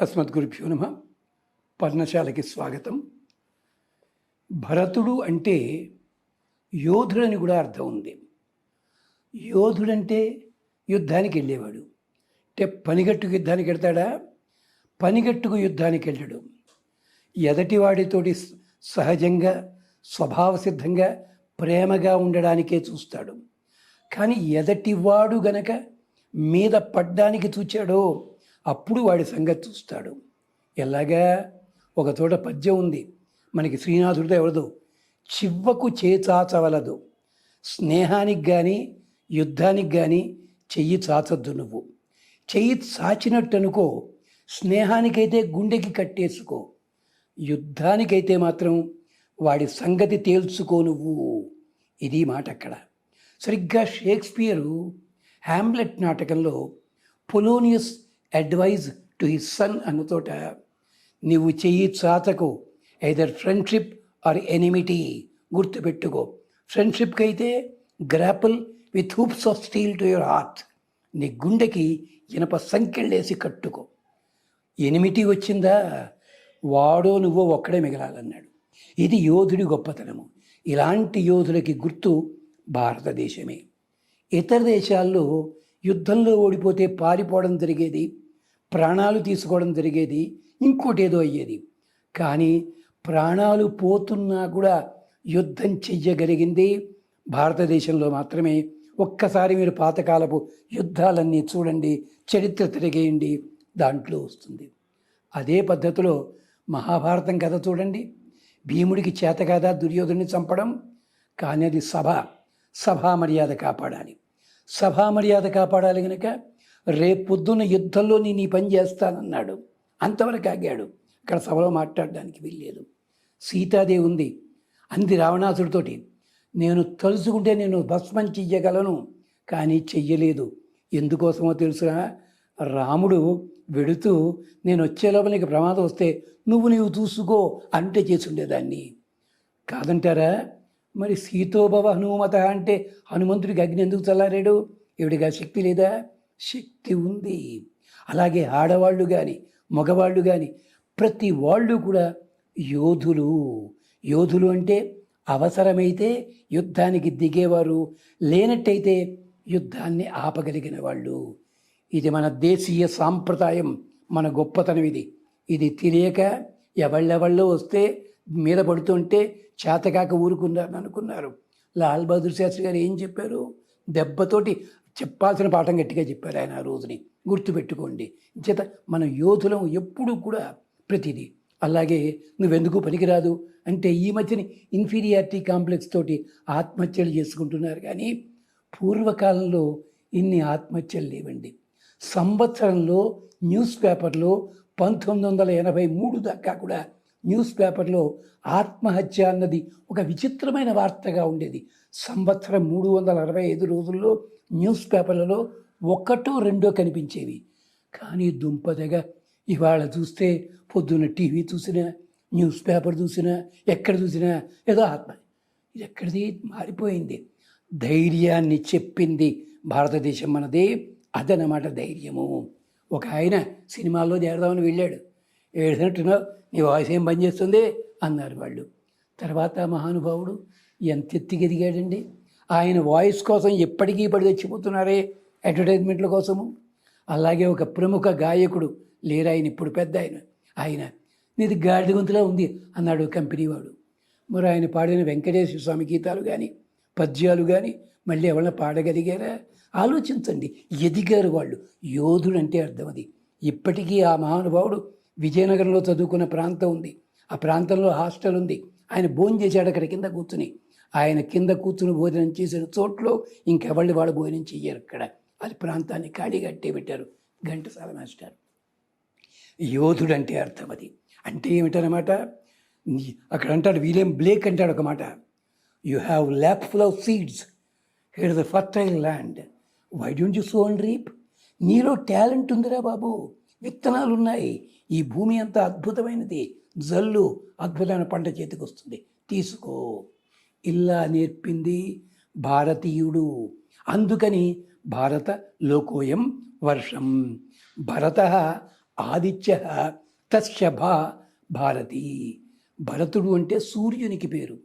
అస్మద్గురుభ్యో నమ. పర్ణశాలకి స్వాగతం. భరతుడు అంటే యోధుడని కూడా అర్థం ఉంది. యోధుడంటే యుద్ధానికి వెళ్ళేవాడు. అంటే పనిగట్టుకు యుద్ధానికి వెళ్తాడా? పనిగట్టుకు యుద్ధానికి వెళ్ళడు. ఎదటివాడితోటి సహజంగా స్వభావసిద్ధంగా ప్రేమగా ఉండడానికే చూస్తాడు. కానీ ఎదటివాడు గనక మీద పడ్డానికి చూచాడో అప్పుడు వాడి సంగతి చూస్తాడు. ఎలాగా? ఒక చోట పద్యం ఉంది. మనకి శ్రీనాథుడితో ఎవరదు? చివ్వకు చేచాచవలదు. స్నేహానికి కానీ యుద్ధానికి కానీ చెయ్యి చాచద్దు నువ్వు. చెయ్యి చాచినట్టు అనుకో స్నేహానికైతే గుండెకి కట్టేసుకో. యుద్ధానికైతే మాత్రం వాడి సంగతి తేల్చుకో నువ్వు. ఇది మాట అక్కడ సరిగ్గా షేక్స్పియరు హ్యామ్లెట్ నాటకంలో Polonius advice to his son అన్నతోట నీవు చెయ్యి చాతకు ఐదర్ ఫ్రెండ్షిప్ ఆర్ ఎనిమిటీ గుర్తుపెట్టుకో. ఫ్రెండ్షిప్కి అయితే grapple with hoops of steel to your heart నీ గుండెకి ఇనప సంకెళ్ళేసి కట్టుకో. ఎనిమిటీ వచ్చిందా? వాడో నువ్వో ఒక్కడే మిగలాలన్నాడు. ఇది యోధుడి గొప్పతనము. ఇలాంటి యోధులకి గుర్తు భారతదేశమే. ఇతర దేశాల్లో యుద్ధంలో ఓడిపోతే పారిపోవడం జరిగేది ప్రాణాలు తీసుకోవడం జరిగేది ఇంకోటి ఏదో అయ్యేది. కానీ ప్రాణాలు పోతున్నా కూడా యుద్ధం చెయ్యగలిగింది భారతదేశంలో మాత్రమే. ఒక్కసారి మీరు పాతకాలపు యుద్ధాలన్నీ చూడండి చరిత్ర తిరిగేయండి దాంట్లో వస్తుంది. అదే పద్ధతిలో మహాభారతం కథ చూడండి. భీముడికి చేత కదా దుర్యోధుని చంపడం? కానీ అది సభ సభా మర్యాద కాపాడాలి. సభామర్యాద కాపాడాలి గనక రేపొద్దున యుద్ధంలో నేను ఈ పని చేస్తానన్నాడు. అంతవరకు ఆగాడు. అక్కడ సభలో మాట్లాడడానికి వీల్లేదు. సీతాదేవి ఉంది. అంది రావణాసుడితోటి నేను తలుచుకుంటే నేను భస్మం చెయ్యగలను కానీ చెయ్యలేదు. ఎందుకోసమో తెలుసునా రాముడు వెడుతూ నేను వచ్చే లోపల నీకు ప్రమాదం వస్తే నువ్వు నీవు చూసుకో అంటే చేసుండేదాన్ని కాదంటారా? మరి సీతోభవ హనుమత అంటే హనుమంతుడికి అగ్ని ఎందుకు చల్లారాడు? ఈవిడిగా శక్తి లేదా? శక్తి ఉంది. అలాగే ఆడవాళ్ళు కానీ మగవాళ్ళు కానీ ప్రతి వాళ్ళు కూడా యోధులు. యోధులు అంటే అవసరమైతే యుద్ధానికి దిగేవారు లేనట్టయితే యుద్ధాన్ని ఆపగలిగిన వాళ్ళు. ఇది మన దేశీయ సాంప్రదాయం మన గొప్పతనం ఇది. ఇది తెలియక ఎవళ్ళెవళ్ళో వస్తే మీద పడుతుంటే చేతకాక ఊరుకున్నాను అనుకున్నారు. లాల్ బహదూర్ శాస్త్రి గారు ఏం చెప్పారు? దెబ్బతోటి చెప్పాల్సిన పాఠం గట్టిగా చెప్పారు ఆయన ఆ రోజుని. గుర్తుపెట్టుకోండి. చేత మన యోధులం ఎప్పుడూ కూడా ప్రతిదీ. అలాగే నువ్వెందుకు పనికిరాదు? అంటే ఈ మధ్యని ఇన్ఫీరియారిటీ కాంప్లెక్స్ తోటి ఆత్మహత్యలు చేసుకుంటున్నారు కానీ పూర్వకాలంలో ఇన్ని ఆత్మహత్యలు లేవండి. సంవత్సరంలో న్యూస్ పేపర్లో పంతొమ్మిది వందల ఎనభై మూడు దాకా కూడా న్యూస్ పేపర్లో ఆత్మహత్య అన్నది ఒక విచిత్రమైన వార్తగా ఉండేది. సంవత్సరం మూడు వందల అరవై ఐదు రోజుల్లో న్యూస్ పేపర్లలో ఒకటో రెండో కనిపించేవి. కానీ దుంపదగా ఇవాళ చూస్తే పొద్దున్న టీవీ చూసినా న్యూస్ పేపర్ చూసినా ఎక్కడ చూసినా ఏదో ఆత్మ. ఇది ఎక్కడిది? మారిపోయింది. ధైర్యాన్ని చెప్పింది భారతదేశం మనది. అదనమాట ధైర్యము. ఒక ఆయన సినిమాల్లో చేరదామని వెళ్ళాడు. ఏడినట్టున్నావు నీ వాయిస్ ఏం పనిచేస్తుంది అన్నారు వాళ్ళు. తర్వాత మహానుభావుడు ఎంత ఎత్తికెదిగాడండి ఆయన వాయిస్ కోసం ఎప్పటికీ పడి తెచ్చిపోతున్నారే అడ్వర్టైజ్మెంట్ల కోసము? అలాగే ఒక ప్రముఖ గాయకుడు లేరు? ఆయన ఇప్పుడు పెద్ద ఆయన. ఆయన నీది గాడిద గొంతులా ఉంది అన్నాడు కంపెనీ వాడు. మరి ఆయన పాడిన వెంకటేశ్వర స్వామి గీతాలు కానీ పద్యాలు కానీ మళ్ళీ ఎవరైనా పాడగలిగారా? ఆలోచించండి ఎదిగారు వాళ్ళు. యోధుడు అంటే అర్థం అది. ఇప్పటికీ ఆ మహానుభావుడు విజయనగరంలో చదువుకున్న ప్రాంతం ఉంది. ఆ ప్రాంతంలో హాస్టల్ ఉంది. ఆయన భోజనం చేశాడు అక్కడ కింద కూర్చుని. ఆయన కింద కూర్చుని భోజనం చేసిన చోట్లో ఇంకెవళ్ళు వాళ్ళు భోజనం చెయ్యరు అక్కడ. అది ప్రాంతాన్ని ఖాళీ కట్టే పెట్టారు ఘంటసాల మాస్టర్. యోధుడు అంటే అర్థం అది. అంటే ఏమిటనమాట అక్కడ అంటాడు విలియం బ్లేక్ అంటాడు ఒక మాట. You have lap full of seeds here the fertile land why don't you sow and reap నీలో టాలెంట్ ఉందిరా బాబు. విత్తనాలు ఉన్నాయి ఈ భూమి అంతా అద్భుతమైనది. జల్లు అద్భుతమైన పంట చేతికి వస్తుంది తీసుకో. ఇలా నేర్పింది భారతీయుడు. అందుకని భారత లోకోయం వర్షం. భరత ఆదిత్య తస్య భారతి. భరతుడు అంటే సూర్యునికి పేరు.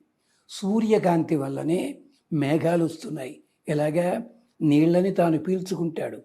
సూర్యకాంతి వల్లనే మేఘాలు వస్తున్నాయి. ఎలాగా? నీళ్ళని తాను పీల్చుకుంటాడు.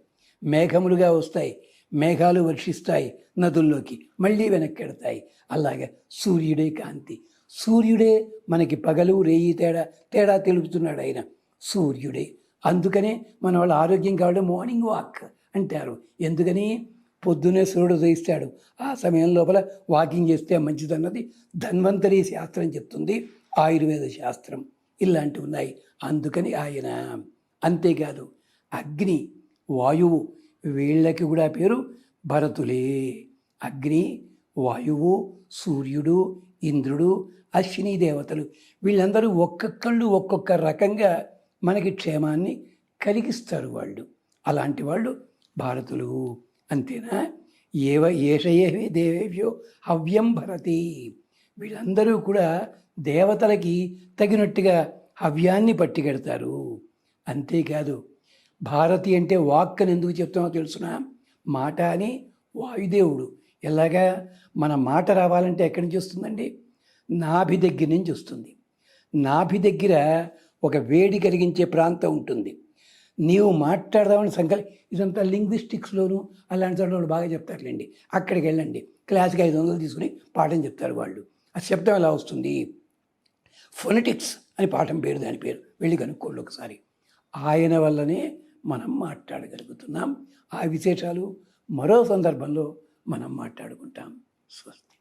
మేఘములుగా వస్తాయి. మేఘాలు వర్షిస్తాయి నదుల్లోకి మళ్ళీ వెనక్కెడతాయి. అలాగే సూర్యుడే కాంతి. సూర్యుడే మనకి పగలు రేయి తేడా తేడా తెలుపుతున్నాడు ఆయన. సూర్యుడే. అందుకనే మన వాళ్ళ ఆరోగ్యం కావడం మార్నింగ్ వాక్ అంటారు. ఎందుకని? పొద్దునే సూర్యుడు ఉదయిస్తాడు. ఆ సమయం లోపల వాకింగ్ చేస్తే మంచిదన్నది ధన్వంతరి శాస్త్రం చెప్తుంది. ఆయుర్వేద శాస్త్రం ఇలాంటివి ఉన్నాయి. అందుకని ఆయన అంతేకాదు అగ్ని వాయువు వీళ్ళకి కూడా పేరు భరతులే. అగ్ని వాయువు సూర్యుడు ఇంద్రుడు అశ్విని దేవతలు. వీళ్ళందరూ ఒక్కొక్కళ్ళు ఒక్కొక్క రకంగా మనకి క్షేమాన్ని కలిగిస్తారు వాళ్ళు. అలాంటి వాళ్ళు భారతులు. అంతేనా? ఏవ ఏషయేవే దేవేవ్యో హవ్యం భరతి. వీళ్ళందరూ కూడా దేవతలకి తగినట్టుగా హవ్యాన్ని పట్టికెడతారు అంతేకాదు భారతి అంటే వాక్ అని ఎందుకు చెప్తామో తెలుసునా? మాట అని వాయుదేవుడు. ఎలాగా? మన మాట రావాలంటే ఎక్కడి నుంచి వస్తుందండి? నాభి దగ్గర నుంచి వస్తుంది. నాభి దగ్గర ఒక వేడి కలిగించే ప్రాంతం ఉంటుంది. నీవు మాట్లాడదామని సంకల్ ఇదంతా లింగ్విస్టిక్స్లోనూ అలాంటి చోట్ల బాగా చెప్తారులేండి. అక్కడికి వెళ్ళండి. క్లాస్కి ఐదు వందలు తీసుకుని పాఠం చెప్తారు వాళ్ళు. ఆ శబ్దం ఎలా వస్తుంది? ఫొనెటిక్స్ అని పాఠం పేరు దాని పేరు. వెళ్ళి కనుక్కోండి ఒకసారి. ఆయన వల్లనే మనం మాట్లాడగలుగుతున్నాం. ఆ విశేషాలు మరో సందర్భంలో మనం మాట్లాడుకుంటాం. స్వస్తి.